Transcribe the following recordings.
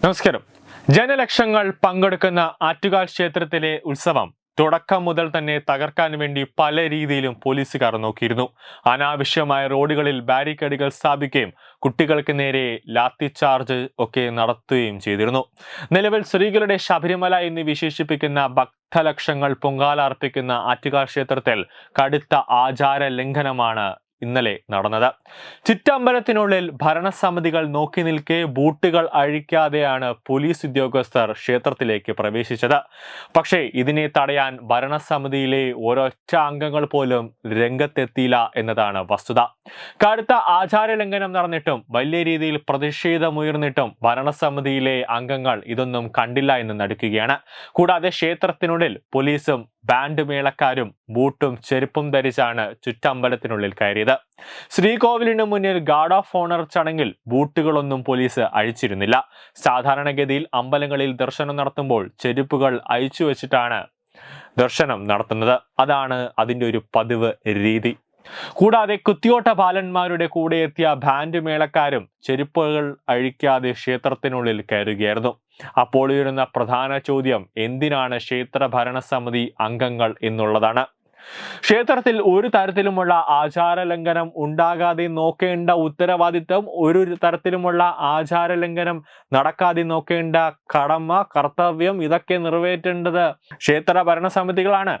നമസ്കാരം. ജനലക്ഷങ്ങൾ പങ്കെടുക്കുന്ന ആറ്റുകാൽ ക്ഷേത്രത്തിലെ ഉത്സവം തുടക്കം മുതൽ തന്നെ തകർക്കാൻ വേണ്ടി പല രീതിയിലും പോലീസുകാർ നോക്കിയിരുന്നു. അനാവശ്യമായ റോഡുകളിൽ ബാരിക്കേഡുകൾ സ്ഥാപിക്കുകയും കുട്ടികൾക്ക് നേരെ ലാത്തി ചാർജ് ഒക്കെ നടത്തുകയും ചെയ്തിരുന്നു. നിലവിൽ സ്ത്രീകളുടെ ശബരിമല എന്ന് വിശേഷിപ്പിക്കുന്ന ഭക്തലക്ഷങ്ങൾ പൊങ്കാല അർപ്പിക്കുന്ന ആറ്റുകാൽ ക്ഷേത്രത്തിൽ കടുത്ത ആചാര ലംഘനമാണ് ഇന്നലെ നടന്നത്. ചിറ്റമ്പലത്തിനുള്ളിൽ ഭരണസമിതികൾ നോക്കി നിൽക്കെ ബൂട്ടുകൾ അഴിക്കാതെയാണ് പോലീസ് ഉദ്യോഗസ്ഥർ ക്ഷേത്രത്തിലേക്ക് പ്രവേശിച്ചത്. പക്ഷേ ഇതിനെ തടയാൻ ഭരണസമിതിയിലെ ഒരൊറ്റ അംഗങ്ങൾ പോലും രംഗത്തെത്തിയില്ല എന്നതാണ് വസ്തുത. കടുത്ത ആചാര ലംഘനം നടന്നിട്ടും വലിയ രീതിയിൽ പ്രതിഷേധമുയർന്നിട്ടും ഭരണസമിതിയിലെ അംഗങ്ങൾ ഇതൊന്നും കണ്ടില്ല എന്ന് നടിക്കുകയാണ്. കൂടാതെ ക്ഷേത്രത്തിനുള്ളിൽ പോലീസും ബാൻഡ് മേളക്കാരും ബൂട്ടും ചെരുപ്പും ധരിച്ചാണ് ചുറ്റമ്പലത്തിനുള്ളിൽ കയറിയത്. ശ്രീകോവിലിന് മുന്നിൽ ഗാർഡ് ഓഫ് ഓണർ ചടങ്ങിൽ ബൂട്ടുകളൊന്നും പോലീസ് അഴിച്ചിരുന്നില്ല. സാധാരണഗതിയിൽ അമ്പലങ്ങളിൽ ദർശനം നടത്തുമ്പോൾ ചെരുപ്പുകൾ അഴിച്ചു വെച്ചിട്ടാണ് ദർശനം നടത്തുന്നത്. അതാണ് അതിന്റെ ഒരു പതിവ് രീതി. കൂടാതെ കുത്തിയോട്ട ബാലന്മാരുടെ കൂടെ എത്തിയ ബാൻഡ് മേളക്കാരും ചെരുപ്പുകൾ അഴിക്കാതെ ക്ഷേത്രത്തിനുള്ളിൽ കയറുകയായിരുന്നു. അപ്പോൾ ഉയരുന്ന പ്രധാന ചോദ്യം എന്തിനാണ് ക്ഷേത്ര ഭരണസമിതി അംഗങ്ങൾ എന്നുള്ളതാണ്. ക്ഷേത്രത്തിൽ ഒരു തരത്തിലുമുള്ള ആചാര ലംഘനം ഉണ്ടാകാതെ നോക്കേണ്ട ഉത്തരവാദിത്വം ഒരു തരത്തിലുമുള്ള ആചാര ലംഘനം നടക്കാതെ നോക്കേണ്ട കടമ കർത്തവ്യം ഇതൊക്കെ നിറവേറ്റേണ്ടത് ക്ഷേത്ര ഭരണസമിതികളാണ്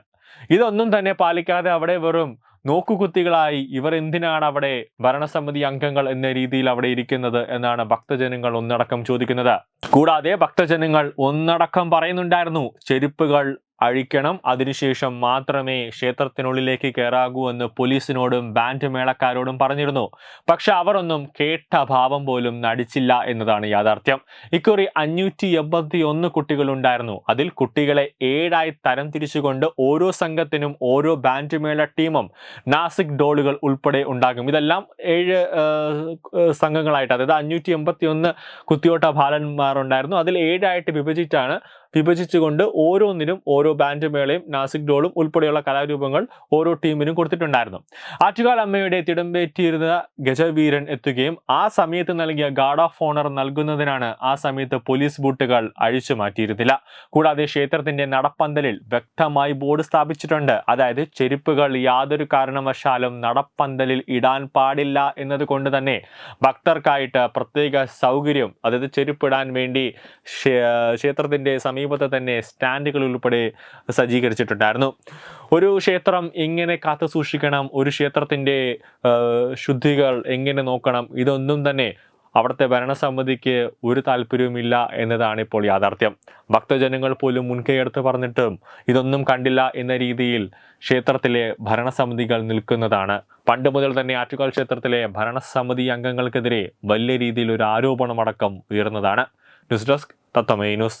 ഇതൊന്നും തന്നെ പാലിക്കാതെ അവിടെ വെറും നോക്കുകുത്തികളായി ഇവർ എന്തിനാണ് അവിടെ ഭരണസമിതി അംഗങ്ങൾ എന്ന രീതിയിൽ അവിടെ ഇരിക്കുന്നത് എന്നാണ് ഭക്തജനങ്ങൾ ഒന്നടക്കം ചോദിക്കുന്നത്. കൂടാതെ ഭക്തജനങ്ങൾ ഒന്നടക്കം പറയുന്നുണ്ടായിരുന്നു ചെരുപ്പുകൾ അഴിക്കണം. അതിനുശേഷം മാത്രമേ ക്ഷേത്രത്തിനുള്ളിലേക്ക് കയറാകൂ എന്ന് പോലീസിനോടും ബാൻഡ് മേളക്കാരോടും പറഞ്ഞിരുന്നു. പക്ഷെ അവർ ഒന്നും കേട്ട ഭാവം പോലും നടിച്ചില്ല എന്നതാണ് യാഥാർത്ഥ്യം. ഇക്കുറി അഞ്ഞൂറ്റി എൺപത്തി ഒന്ന് കുട്ടികളുണ്ടായിരുന്നു. അതിൽ കുട്ടികളെ ഏഴായി തരം തിരിച്ചുകൊണ്ട് ഓരോ സംഘത്തിനും ഓരോ ബാൻഡ് മേള ടീമും നാസിക് ഡോളുകൾ ഉൾപ്പെടെ ഉണ്ടാകും. ഇതെല്ലാം ഏഴ് സംഘങ്ങളായിട്ട്. അതായത് അഞ്ഞൂറ്റി എൺപത്തി ഒന്ന് കുത്തിയോട്ട ബാലന്മാരുണ്ടായിരുന്നു. അതിൽ ഏഴായിട്ട് വിഭജിച്ചാണ് വിഭജിച്ചുകൊണ്ട് ഓരോന്നിനും ഓരോ ബാൻഡ് മേളയും നാസിക് ഡോളും ഉൾപ്പെടെയുള്ള കലാരൂപങ്ങൾ ഓരോ ടീമിനും കൊടുത്തിട്ടുണ്ടായിരുന്നു. ആറ്റുകാൽ അമ്മയുടെ തിടമ്പേറ്റിയിരുന്ന ഗജവീരൻ എത്തുകയും ആ സമയത്ത് നൽകിയ ഗാർഡ് ഓഫ് ഓണർ നൽകുന്നതിനാണ് ആ സമയത്ത് പോലീസ് ബൂട്ടുകൾ അഴിച്ചു മാറ്റിയിരുന്നില്ല. കൂടാതെ ക്ഷേത്രത്തിന്റെ നടപ്പന്തലിൽ വ്യക്തമായി ബോർഡ് സ്ഥാപിച്ചിട്ടുണ്ട്. അതായത് ചെരുപ്പുകൾ യാതൊരു കാരണവശാലും നടപ്പന്തലിൽ ഇടാൻ പാടില്ല എന്നതുകൊണ്ട് തന്നെ ഭക്തർക്കായിട്ട് പ്രത്യേക സൗകര്യം അതായത് ചെരുപ്പിടാൻ വേണ്ടി ക്ഷേത്രത്തിന്റെ ക്ഷേത്രത്തിന്റെ സമീപത്ത് തന്നെ സ്റ്റാൻഡുകൾ ഉൾപ്പെടെ സജ്ജീകരിച്ചിട്ടുണ്ടായിരുന്നു. ഒരു ക്ഷേത്രം എങ്ങനെ കാത്തു സൂക്ഷിക്കണം? ഒരു ക്ഷേത്രത്തിന്റെ ശുദ്ധികൾ എങ്ങനെ നോക്കണം? ഇതൊന്നും തന്നെ അവിടുത്തെ ഭരണസമിതിക്ക് ഒരു താല്പര്യവുമില്ല എന്നതാണ് ഇപ്പോൾ യാഥാർത്ഥ്യം. ഭക്തജനങ്ങൾ പോലും മുൻകൈയെടുത്ത് പറഞ്ഞിട്ടും ഇതൊന്നും കണ്ടില്ല എന്ന രീതിയിൽ ക്ഷേത്രത്തിലെ ഭരണസമിതികൾ നിൽക്കുന്നതാണ്. പണ്ട് മുതൽ തന്നെ ആറ്റുകാൽ ക്ഷേത്രത്തിലെ ഭരണസമിതി അംഗങ്ങൾക്കെതിരെ വലിയ രീതിയിൽ ഒരു ആരോപണമടക്കം ഉയർന്നതാണ്. News desk തത്തമേ news.